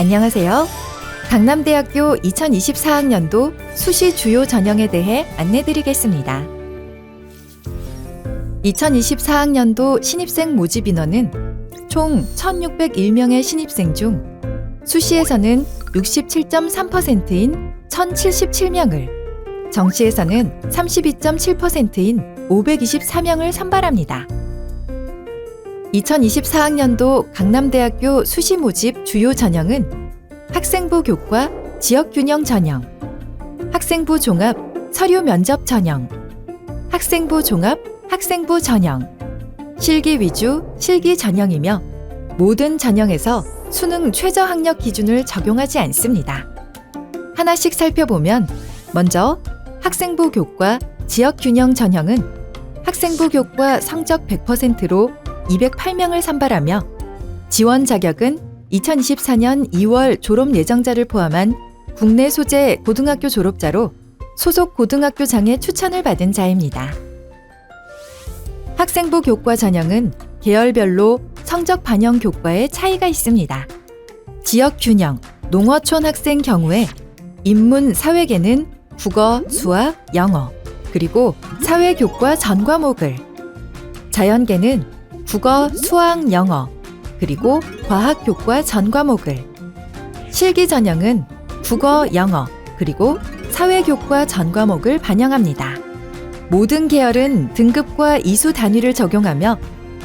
안녕하세요. 강남대학교 2024학년도 수시 주요 전형에 대해 안내드리겠습니다. 2024학년도 신입생 모집 인원은 총 1,601명의 신입생 중 수시에서는 67.3%인 1,077명을, 정시에서는 32.7%인 524명을 선발합니다. 2024학년도 강남대학교 수시 모집 주요 전형은 학생부 교과 지역균형 전형, 학생부 종합 서류 면접 전형, 학생부 종합 학생부 전형, 실기 위주 실기 전형이며 모든 전형에서 수능 최저 학력 기준을 적용하지 않습니다. 하나씩 살펴보면 먼저 학생부 교과 지역균형 전형은 학생부 교과 성적 100%로 208명을 선발하며 지원 자격은 2024년 2월 졸업 예정자를 포함한 국내 소재 고등학교 졸업자로 소속 고등학교장의 추천을 받은 자입니다. 학생부 교과 전형은 계열별로 성적 반영 교과에 차이가 있습니다. 지역 균형, 농어촌 학생 경우에 인문 사회계는 국어, 수학, 영어, 그리고 사회 교과 전 과목을, 자연계는 국어, 수학, 영어, 그리고 과학 교과 전 과목을, 실기 전형은 국어, 영어, 그리고 사회 교과 전 과목을 반영합니다. 모든 계열은 등급과 이수 단위를 적용하며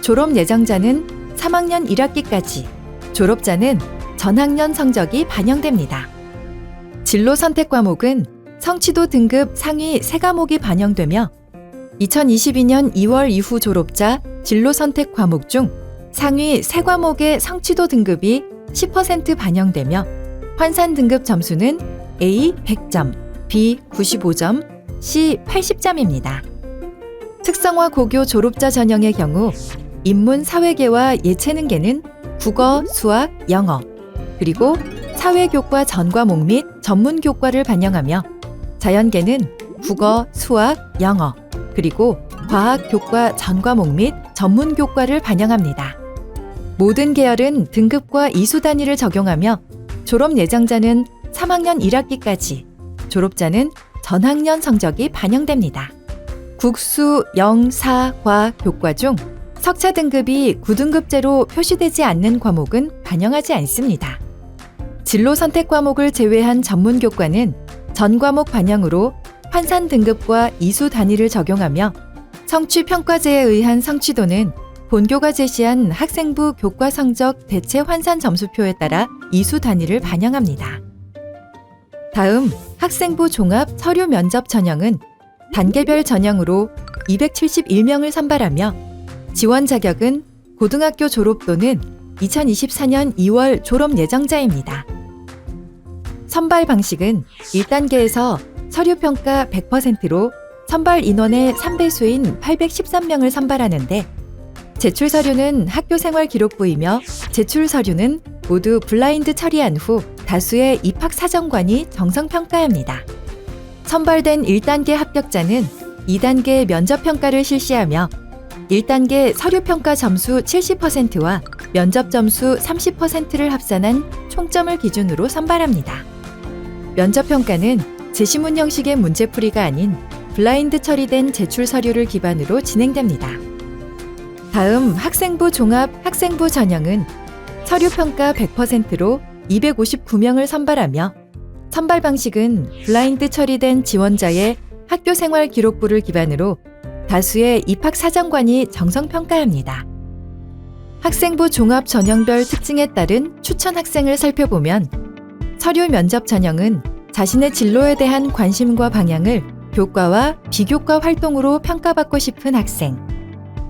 졸업 예정자는 3학년 1학기까지, 졸업자는 전학년 성적이 반영됩니다. 진로 선택 과목은 성취도 등급 상위 3과목이 반영되며 2022년 2월 이후 졸업자 진로 선택 과목 중 상위 3과목의 성취도 등급이 10% 반영되며 환산 등급 점수는 A 100점, B 95점, C 80점입니다. 특성화 고교 졸업자 전형의 경우 인문 사회계와 예체능계는 국어, 수학, 영어, 그리고 사회교과 전 과목 및 전문 교과를 반영하며 자연계는 국어, 수학, 영어, 그리고 과학 교과 전 과목 및 전문 교과를 반영합니다. 모든 계열은 등급과 이수 단위를 적용하며 졸업 예정자는 3학년 1학기까지, 졸업자는 전학년 성적이 반영됩니다. 국수, 영, 사, 과 교과 중 석차 등급이 9등급제로 표시되지 않는 과목은 반영하지 않습니다. 진로 선택 과목을 제외한 전문 교과는 전 과목 반영으로 환산 등급과 이수 단위를 적용하며 성취 평가제에 의한 성취도는 본교가 제시한 학생부 교과 성적 대체 환산 점수표에 따라 이수 단위를 반영합니다. 다음 학생부 종합 서류 면접 전형은 단계별 전형으로 271명을 선발하며 지원 자격은 고등학교 졸업 또는 2024년 2월 졸업 예정자입니다. 선발 방식은 1단계에서 서류 평가 100%로 선발 인원의 3배수인 813명을 선발하는데 제출 서류는 학교 생활 기록부이며 제출 서류는 모두 블라인드 처리한 후 다수의 입학 사정관이 정성 평가합니다. 선발된 1단계 합격자는 2단계 면접 평가를 실시하며 1단계 서류 평가 점수 70%와 면접 점수 30%를 합산한 총점을 기준으로 선발합니다. 면접 평가는 제시문 형식의 문제풀이가 아닌 블라인드 처리된 제출 서류를 기반으로 진행됩니다. 다음 학생부 종합 학생부 전형은 서류 평가 100%로 259명을 선발하며 선발 방식은 블라인드 처리된 지원자의 학교 생활 기록부를 기반으로 다수의 입학 사정관이 정성 평가합니다. 학생부 종합 전형별 특징에 따른 추천 학생을 살펴보면 서류 면접 전형은 자신의 진로에 대한 관심과 방향을 교과와 비교과 활동으로 평가받고 싶은 학생.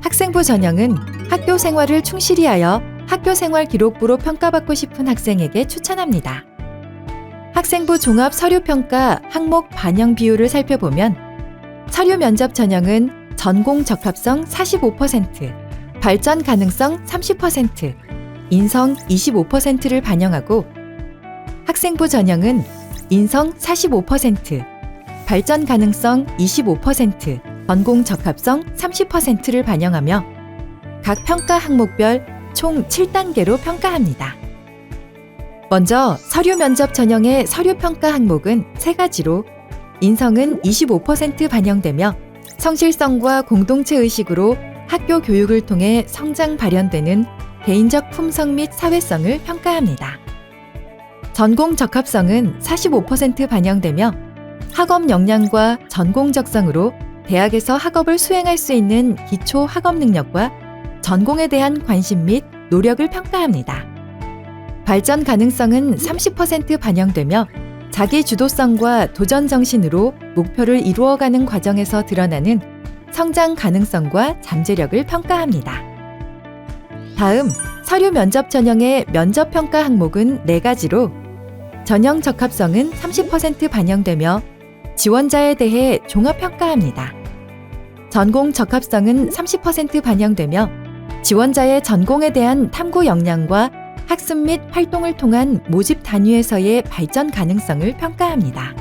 학생부 전형은 학교 생활을 충실히 하여 학교 생활 기록부로 평가받고 싶은 학생에게 추천합니다. 학생부 종합 서류 평가 항목 반영 비율을 살펴보면 서류 면접 전형은 전공 적합성 45%, 발전 가능성 30%, 인성 25%를 반영하고 학생부 전형은 인성 45%, 발전 가능성 25%, 전공 적합성 30%를 반영하며 각 평가 항목별 총 7단계로 평가합니다. 먼저 서류 면접 전형의 서류 평가 항목은 세 가지로 인성은 25% 반영되며 성실성과 공동체 의식으로 학교 교육을 통해 성장 발현되는 개인적 품성 및 사회성을 평가합니다. 전공 적합성은 45% 반영되며 학업 역량과 전공 적성으로 대학에서 학업을 수행할 수 있는 기초 학업 능력과 전공에 대한 관심 및 노력을 평가합니다. 발전 가능성은 30% 반영되며 자기 주도성과 도전 정신으로 목표를 이루어가는 과정에서 드러나는 성장 가능성과 잠재력을 평가합니다. 다음 서류 면접 전형의 면접 평가 항목은 네 가지로 전형 적합성은 30% 반영되며 지원자에 대해 종합 평가합니다. 전공 적합성은 30% 반영되며 지원자의 전공에 대한 탐구 역량과 학습 및 활동을 통한 모집 단위에서의 발전 가능성을 평가합니다.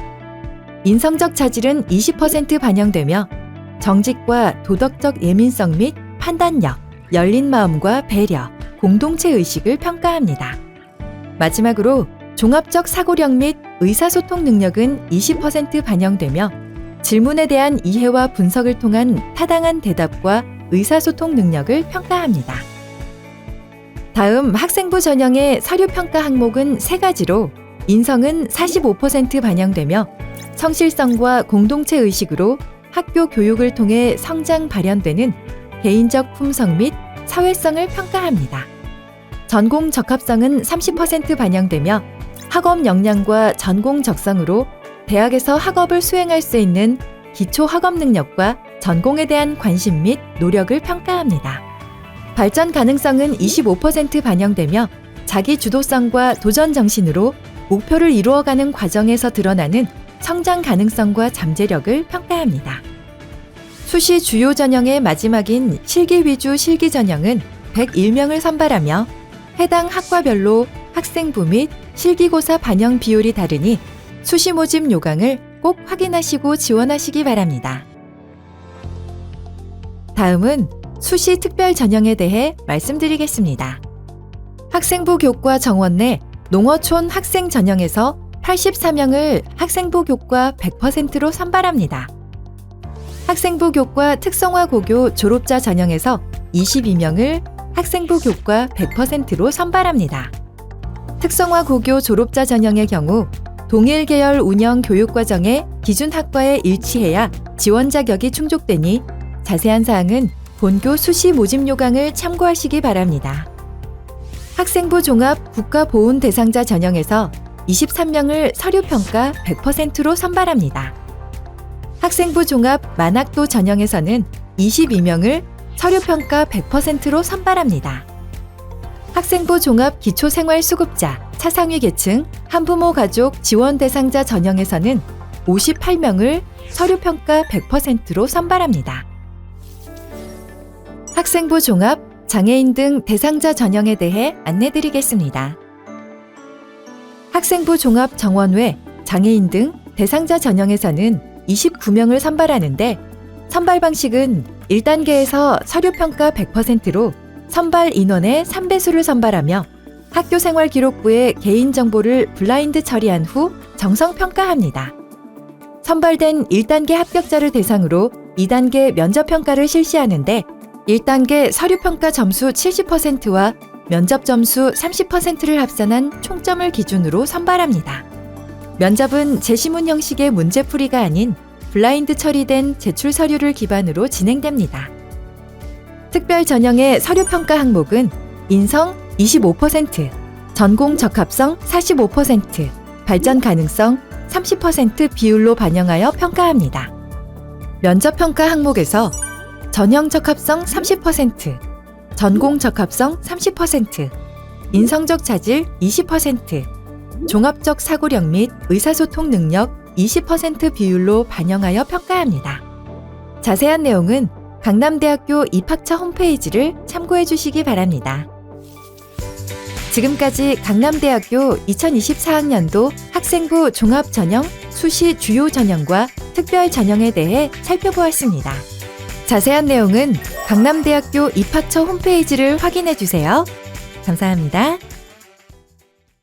인성적 차질은 20% 반영되며 정직과 도덕적 예민성 및 판단력, 열린 마음과 배려, 공동체 의식을 평가합니다. 마지막으로 종합적 사고력 및 의사소통 능력은 20% 반영되며 질문에 대한 이해와 분석을 통한 타당한 대답과 의사소통 능력을 평가합니다. 다음 학생부 전형의 서류 평가 항목은 세 가지로 인성은 45% 반영되며 성실성과 공동체 의식으로 학교 교육을 통해 성장 발현되는 개인적 품성 및 사회성을 평가합니다. 전공 적합성은 30% 반영되며 학업 역량과 전공 적성으로 대학에서 학업을 수행할 수 있는 기초 학업 능력과 전공에 대한 관심 및 노력을 평가합니다. 발전 가능성은 25% 반영되며 자기 주도성과 도전 정신으로 목표를 이루어가는 과정에서 드러나는 성장 가능성과 잠재력을 평가합니다. 수시 주요 전형의 마지막인 실기 위주 실기 전형은 101명을 선발하며 해당 학과별로 학생부 및 실기고사 반영 비율이 다르니 수시 모집 요강을 꼭 확인하시고 지원하시기 바랍니다. 다음은 수시 특별 전형에 대해 말씀드리겠습니다. 학생부 교과 정원 내 농어촌 학생 전형에서 84명을 학생부 교과 100%로 선발합니다. 학생부 교과 특성화 고교 졸업자 전형에서 22명을 학생부 교과 100%로 선발합니다. 특성화 고교 졸업자 전형의 경우 동일 계열 운영 교육 과정의 기준 학과에 일치해야 지원 자격이 충족되니 자세한 사항은 본교 수시 모집 요강을 참고하시기 바랍니다. 학생부 종합 국가보훈 대상자 전형에서 23명을 서류평가 100%로 선발합니다. 학생부 종합 만학도 전형에서는 22명을 서류평가 100%로 선발합니다. 학생부 종합 기초생활수급자, 차상위 계층, 한부모 가족 지원 대상자 전형에서는 58명을 서류평가 100%로 선발합니다. 학생부 종합, 장애인 등 대상자 전형에 대해 안내드리겠습니다. 학생부 종합 정원 외 장애인 등 대상자 전형에서는 29명을 선발하는데 선발 방식은 1단계에서 서류평가 100%로 선발 인원의 3배수를 선발하며 학교 생활 기록부에 개인 정보를 블라인드 처리한 후 정성 평가합니다. 선발된 1단계 합격자를 대상으로 2단계 면접 평가를 실시하는데 1단계 서류 평가 점수 70%와 면접 점수 30%를 합산한 총점을 기준으로 선발합니다. 면접은 제시문 형식의 문제풀이가 아닌 블라인드 처리된 제출 서류를 기반으로 진행됩니다. 특별 전형의 서류 평가 항목은 인성 25%, 전공 적합성 45%, 발전 가능성 30% 비율로 반영하여 평가합니다. 면접 평가 항목에서 전형 적합성 30%, 전공 적합성 30%, 인성적 차질 20%, 종합적 사고력 및 의사소통 능력 20% 비율로 반영하여 평가합니다. 자세한 내용은 강남대학교 입학처 홈페이지를 참고해 주시기 바랍니다. 지금까지 강남대학교 2024학년도 학생부 종합 전형, 수시 주요 전형과 특별 전형에 대해 살펴보았습니다. 자세한 내용은 강남대학교 입학처 홈페이지를 확인해 주세요. 감사합니다.